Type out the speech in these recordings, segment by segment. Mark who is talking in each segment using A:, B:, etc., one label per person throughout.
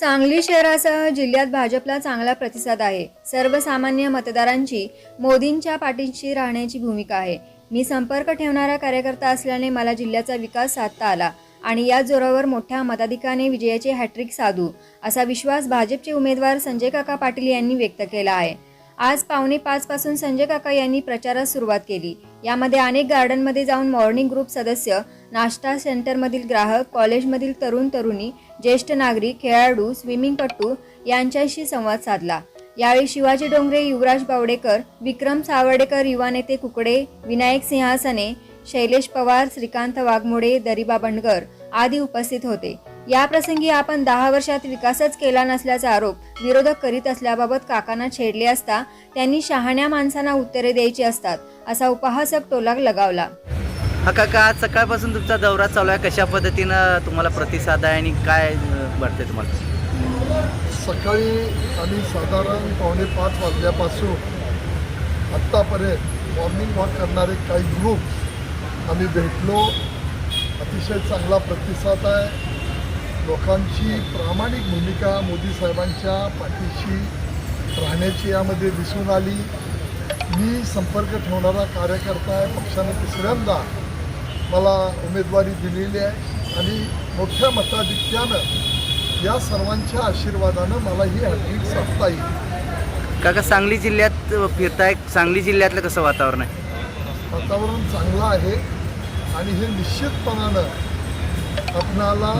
A: सांगली शहरासह जिल्ह्यात भाजपला चांगला प्रतिसाद आहे. सर्वसामान्य मतदारांची मोदींच्या पाठीशी राहण्याची भूमिका आहे. मी संपर्क ठेवणारा कार्यकर्ता असल्याने मला जिल्ह्याचा विकास साधता आला आणि या जोरावर मोठ्या मताधिकाने विजयाचे हॅट्रिक साधू असा विश्वास भाजपचे उमेदवार संजय काका पाटील यांनी व्यक्त केला आहे. आज पावणे पाच पासून संजय काका यांनी प्रचारास सुरुवात केली. यामध्ये अनेक गार्डनमध्ये जाऊन मॉर्निंग ग्रुप सदस्य नाश्ता सेंटरमधील ग्राहक कॉलेजमधील तरुण तरुणी ज्येष्ठ नागरिक खेळाडू स्विमिंगपटू यांच्याशी संवाद साधला. यावेळी शिवाजी डोंगरे युवराज बावडेकर विक्रम सावर्डेकर युवा नेते कुकडे विनायक सिंहासने शैलेश पवार श्रीकांत वाघमोडे दरिबा बंडगर आदी उपस्थित होते. या प्रसंगी आपण दहा वर्षात विकासच केला नसल्याचा आरोप विरोधक करीत असल्याबाबत काकांना छेडले असता त्यांनी शहाण्या माणसांना उत्तरे द्यायची असतात असा उपहासक टोलाग लगावला.
B: हा काका आज सकाळपासून तुमचा दौरा चालू आहे. कशा पद्धतीनं तुम्हाला प्रतिसाद आहे आणि काय अं, तुम्हाला?
C: सकाळी आम्ही साधारण पावणे पाच वाजल्यापासून आत्तापर्यंत मॉर्निंग वॉक करणारे काही ग्रुप आम्ही भेटलो. अतिशय चांगला प्रतिसाद आहे. लोकांची प्रामाणिक भूमिका मोदी साहेबांच्या पाठीशी राहण्याची यामध्ये दिसून आली. मी संपर्क ठेवणारा कार्यकर्ता आहे. पक्षाने तिसऱ्यांदा मला उमेदवारी दिलेली आहे. आणि मोठ्या मताधिक्यानं या सर्वांच्या आशीर्वादानं मला ही हॅट्रिक साधता येईल.
B: काका सांगली जिल्ह्यात फिरताय. सांगली जिल्ह्यातलं कसं वातावरण आहे?
C: वातावरण चांगलं आहे. आणि हे निश्चितपणानं आपणाला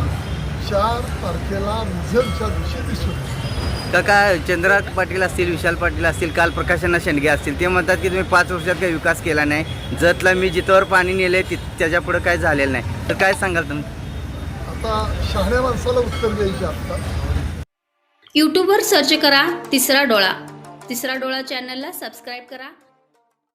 C: चार तारखेला रिझल्टच्या दिवशी दिसून.
B: काका चंद्रकांत पाटील असतील विशाल पाटील असतील काल प्रकाशना शेंडगे असतील ते म्हणतात की तुम्ही पाच वर्षात काही विकास केला नाही. जतला मी जिथवर पाणी नेले ति त्याच्या पुढं काय झालेलं नाही. तर काय सांगाल तुम्ही?
C: आता शहाण्या माणसाला उत्तर द्यायचे आता.
D: यूट्यूबवर सर्च करा तिसरा डोळा. तिसरा डोळा चॅनलला सबस्क्राईब करा.